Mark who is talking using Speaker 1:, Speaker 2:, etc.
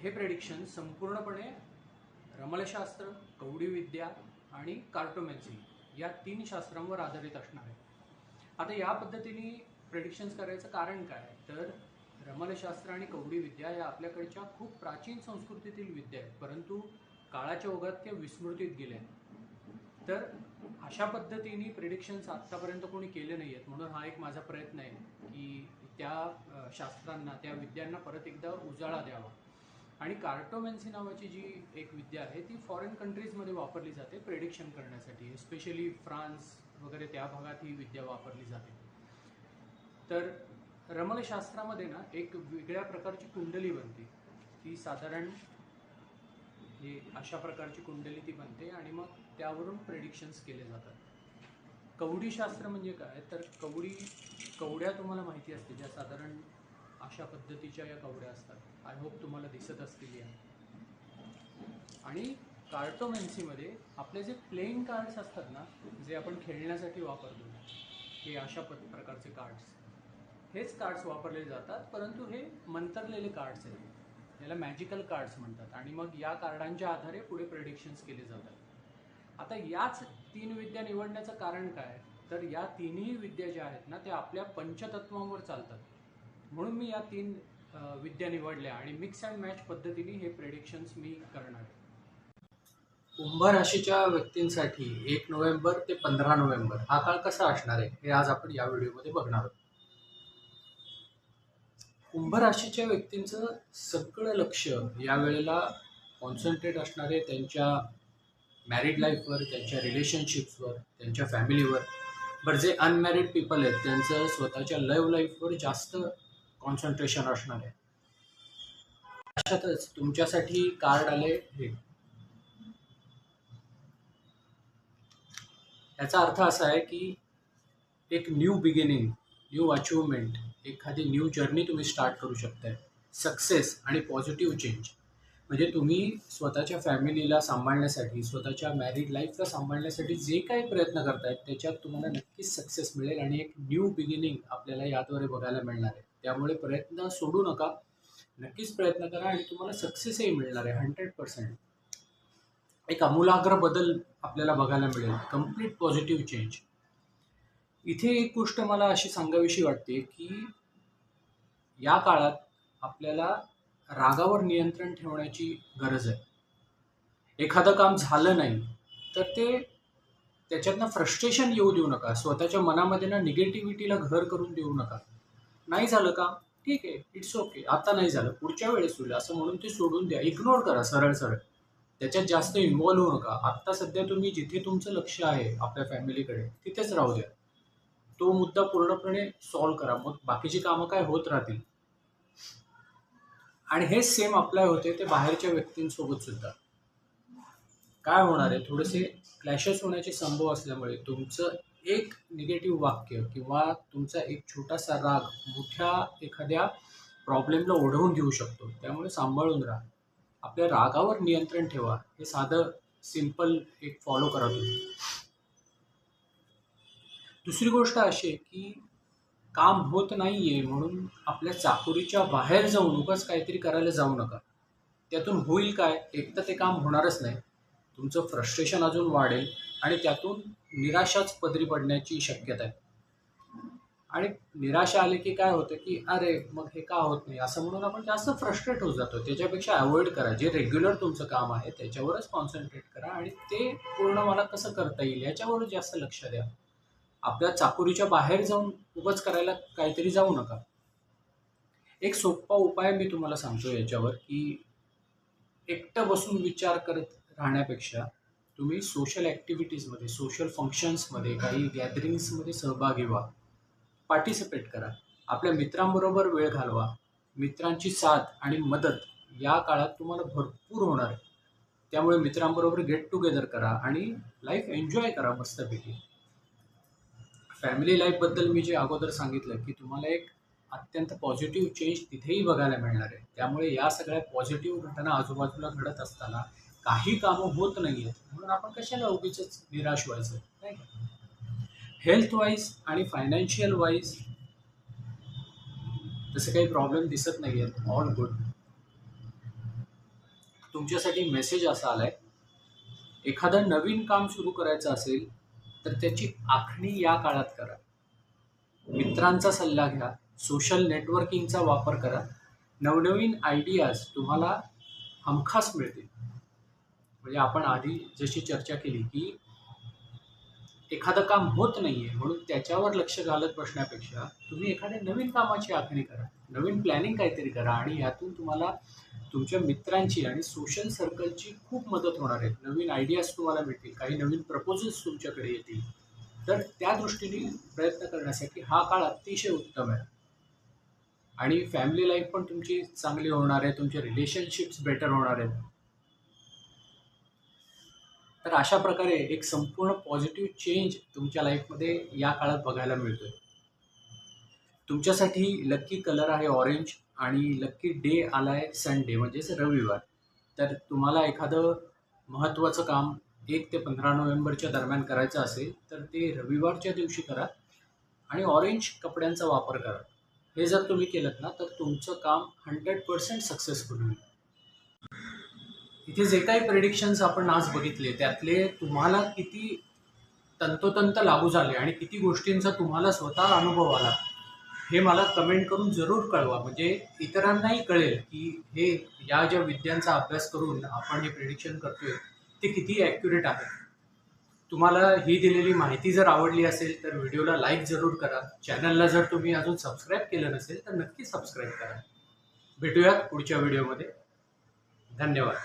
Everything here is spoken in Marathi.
Speaker 1: हे प्रेडिक्शन संपूर्णपणे रमलशास्त्र कवडीविद्या आणि कार्टोमॅन्सी या तीन शास्त्रांवर आधारित असणार आहे. आता या पद्धतीने प्रेडिक्शन्स करायचं कारण काय? तर रमलशास्त्र आणि कवडीविद्या या आपल्याकडच्या खूप प्राचीन संस्कृतीतील विद्या आहेत. परंतु काळाच्या ओघात त्या विस्मृतीत गेल्या तर अशा पद्धतीने प्रिडिक्शन्स आत्तापर्यंत कोणी केले नाही आहेत म्हणून हा एक माझा प्रयत्न आहे की त्या शास्त्रांना त्या विद्यांना परत एकदा उजाळा द्यावा. आणि कार्टोमॅन्सी नावाची जी एक विद्या आहे ती फॉरेन कंट्रीजमध्ये वापरली जाते प्रेडिक्शन करण्यासाठी. स्पेशली फ्रान्स वगैरे त्या भागात ही विद्या वापरली जाते. तर रमलशास्त्रामध्ये ना एक वेगळ्या प्रकारची कुंडली बनते. ती साधारण हे अशा प्रकारची कुंडली ती बनते आणि मग त्यावरून प्रेडिक्शन्स केले जातात. कवडी शास्त्र म्हणजे काय? तर कवडी कवड्या तुम्हाला माहिती असते ज्या साधारण अशा पद्धतीच्या या कवड्या असतात. आय होप तुम्हाला दिसत असतील या. आणि कार्टोमॅन्सीमध्ये आपले जे प्लेइंग कार्ड्स असतात ना जे आपण खेळण्यासाठी वापरतो हे अशा प्रकारचे कार्ड्स हेच कार्ड्स वापरले जातात परंतु हे मंतरलेले कार्ड्स आहेत. याला मॅजिकल कार्ड्स म्हणतात. आणि मग या कार्डांच्या आधारे पुढे प्रेडिक्शन्स केले जातात. आता याच तीन विद्या निवडण्याचं कारण काय? तर या तिन्ही विद्या ज्या आहेत ना त्या आपल्या पंचतत्वांवर चालतात. म्हणून मी या तीन विद्या निवडल्या आणि मिक्स अँड मॅच पद्धतीने हे प्रेडिक्शन्स मी करणार आहे. कुंभ राशीच्या व्यक्तींसाठी एक नोव्हेंबर ते पंधरा नोव्हेंबर हा काळ कसा असणार आहे हे आज आपण या व्हिडिओमध्ये बघणार आहोत. कुंभ राशीच्या व्यक्तींचं सगळं लक्ष या वेळेला कॉन्सन्ट्रेट असणारे त्यांच्या मॅरिड लाईफवर त्यांच्या रिलेशनशिप्सवर त्यांच्या फॅमिलीवर बरं जे अनमॅरिड पीपल आहेत त्यांचं स्वतःच्या लव्ह लाईफवर जास्त कॉन्सन्ट्रेशन असणार आहे. अशातच तुमच्यासाठी कार्ड आले हे. याचा अर्थ असा आहे की एक न्यू बिगिनिंग न्यू अचिव्हमेंट एखादी न्यू जर्नी तुम्ही स्टार्ट करू शकताय. सक्सेस आणि पॉझिटिव्ह चेंज म्हणजे तुम्ही स्वतःच्या फॅमिलीला सांभाळण्यासाठी स्वतःच्या मॅरिड लाईफला सांभाळण्यासाठी जे काही प्रयत्न करतायत त्याच्यात तुम्हाला नक्कीच सक्सेस मिळेल आणि एक न्यू बिगिनिंग आपल्याला याद्वारे बघायला मिळणार आहे. त्यामुळे प्रयत्न सोडू नका. नक्कीच प्रयत्न करा आणि तुम्हाला सक्सेसही मिळणार आहे हंड्रेड पर्सेंट एक आमूलाग्र बदल आपल्याला बघायला मिळेल कंप्लीट पॉझिटिव्ह चेंज इथे एक गोष्ट मला अशी सांगावीशी वाटते की या काळात आपल्याला रागावर नियंत्रण ठेवण्याची गरज आहे. एखादं काम झालं नाही तर ते त्याच्यातनं फ्रस्ट्रेशन येऊ देऊ नका. स्वतःच्या मनामध्ये ना निगेटिव्हिटीला घर करून देऊ नका. नाही झालं का? ठीक आहे इट्स ओके आता नाही झालं. पुढच्या वेळेस होईल असं म्हणून ते सोडून द्या. इग्नोर करा सरळ सरळ. त्याच्यात जास्त इन्व्हॉल्व्ह होऊ नका. आत्ता सध्या तुम्ही जिथे तुमचं लक्ष आहे आपल्या फॅमिलीकडे तिथेच राहू द्या. तो मुद्दा पूर्णपणे सॉल्व्ह करा. मग बाकीची कामं काय होत राहतील? आणि हे सेम अप्लाय होते ते बाहेरच्या व्यक्तींसोबत सुद्धा. काय होणार आहे? थोडेसे क्लॅशेस होण्याचे संभव असल्यामुळे तुमचं एक निगेटिव्ह वाक्य किंवा तुमचा एक छोटासा राग मोठ्या एखाद्या प्रॉब्लेमला ओढवून घेऊ शकतो. त्यामुळे सांभाळून राहा. आपल्या रागावर नियंत्रण ठेवा. हे साधं सिंपल एक फॉलो करा तुम्ही. दुसरी गोष्ट अशी आहे की काम होत नाही आहे म्हणून आपल्या चाकोरीच्या बाहेर जाऊन उगाच काहीतरी करायला जाऊ नका. त्यातून होईल काय? एक तर ते काम होणारच नाही. तुमचं फ्रस्ट्रेशन अजून वाढेल आणि त्यातून निराशाच पदरी पडण्याची शक्यता आहे. आणि निराशा आली की काय होतं की अरे मग हे का होत नाही? असं म्हणून आपण जास्त फ्रस्ट्रेट होत जातो. त्याच्यापेक्षा अवॉइड करा. जे रेग्युलर तुमचं काम आहे त्याच्यावरच कॉन्सन्ट्रेट करा आणि ते पूर्ण मला कसं करता येईल याच्यावर जास्त लक्ष द्या. आपल्या चाकोरीच्या बाहेर जाऊन उभंच करायला काहीतरी जाऊ नका. एक सोपा उपाय मी तुम्हाला सांगतो याच्यावर की एकटं बसून विचार करत राहण्यापेक्षा तुम्ही सोशल ॲक्टिव्हिटीजमध्ये सोशल फंक्शन्समध्ये काही गॅदरिंग्समध्ये सहभागी व्हा. पार्टिसिपेट करा. आपल्या मित्रांबरोबर वेळ घालवा. मित्रांची साथ आणि मदत या काळात तुम्हाला भरपूर होणार आहे. त्यामुळे मित्रांबरोबर गेट टुगेदर करा आणि लाईफ एन्जॉय करा मस्तपैकी. फॅमिली लाईफबद्दल मी जे अगोदर सांगितलं की तुम्हाला एक अत्यंत पॉझिटिव्ह चेंज तिथेही बघायला मिळणार आहे. त्यामुळे या सगळ्या पॉझिटिव्ह घटना आजूबाजूला घडत असताना काही कामं होत नाही आहेत म्हणून आपण कशाला उगीच निराश व्हायचं? नाही हेल्थ वाईज आणि फायनान्शियल वाईज तसे काही प्रॉब्लेम दिसत नाही आहेत ऑल गुड तुमच्यासाठी मेसेज असा आलाय एखादं नवीन काम सुरू करायचं असेल तर त्याची आखणी या काळात करा. मित्रांचा सल्ला घ्या सोशल नेटवर्किंगचा वापर करा. नवनवीन आयडियाज तुम्हाला हमखास मिळतील. म्हणजे आपण आधी जशी चर्चा केली की एखादं काम होत नाहीये म्हणून त्याच्यावर लक्ष घालत बसण्यापेक्षा तुम्ही एखाद्या नवीन कामाची आखणी करा. नवीन प्लॅनिंग काहीतरी करा आणि यातून तुम्हाला तुमच्या मित्रांची आणि सोशल सर्कलची खूप मदत होणार आहे. नवीन आयडियाज तुम्हाला मिळतील काही नवीन प्रपोजल्स तुमच्याकडे येतील. तर त्या दृष्टीने प्रयत्न करण्यासाठी हा काळ अतिशय उत्तम आहे. आणि फॅमिली लाईफ पण तुमची चांगली होणार आहे तुमचे रिलेशनशिप्स बेटर होणार आहेत. तर अशा प्रकारे एक संपूर्ण पॉझिटिव्ह चेंज तुमच्या लाईफमध्ये या काळात बघायला मिळतो आहे तुमच्यासाठी लक्की कलर आहे ऑरेंज आणि लक्की डे आलाय संडे म्हणजेच रविवार. तर तुम्हाला एखादं महत्त्वाचं काम एक ते पंधरा नोव्हेंबरच्या दरम्यान करायचं असेल तर ते रविवारच्या दिवशी करा आणि ऑरेंज कपड्यांचा वापर करा. हे जर तुम्ही केलं ना तर तुमचं काम हंड्रेड पर्सेंट सक्सेसफुल होईल. इथे जे काही प्रेडिक्शन्स आपण आज बघितले त्यातले तुम्हाला किती तंतोतंत लागू झाले आणि किती गोष्टींचा तुम्हाला स्वतः अनुभव आला हे मला कमेंट करून जरूर कळवा. म्हणजे इतरांनाही कळेल की हे या ज्या विद्यांचा अभ्यास करून आपण हे प्रेडिक्शन करतोय ते किती ॲक्युरेट आहे. तुम्हाला ही दिलेली माहिती जर आवडली असेल तर व्हिडिओला लाईक जरूर करा. चॅनलला जर तुम्ही अजून सबस्क्राईब केलं नसेल तर नक्की सबस्क्राईब करा. भेटूयात पुढच्या व्हिडिओमध्ये धन्यवाद.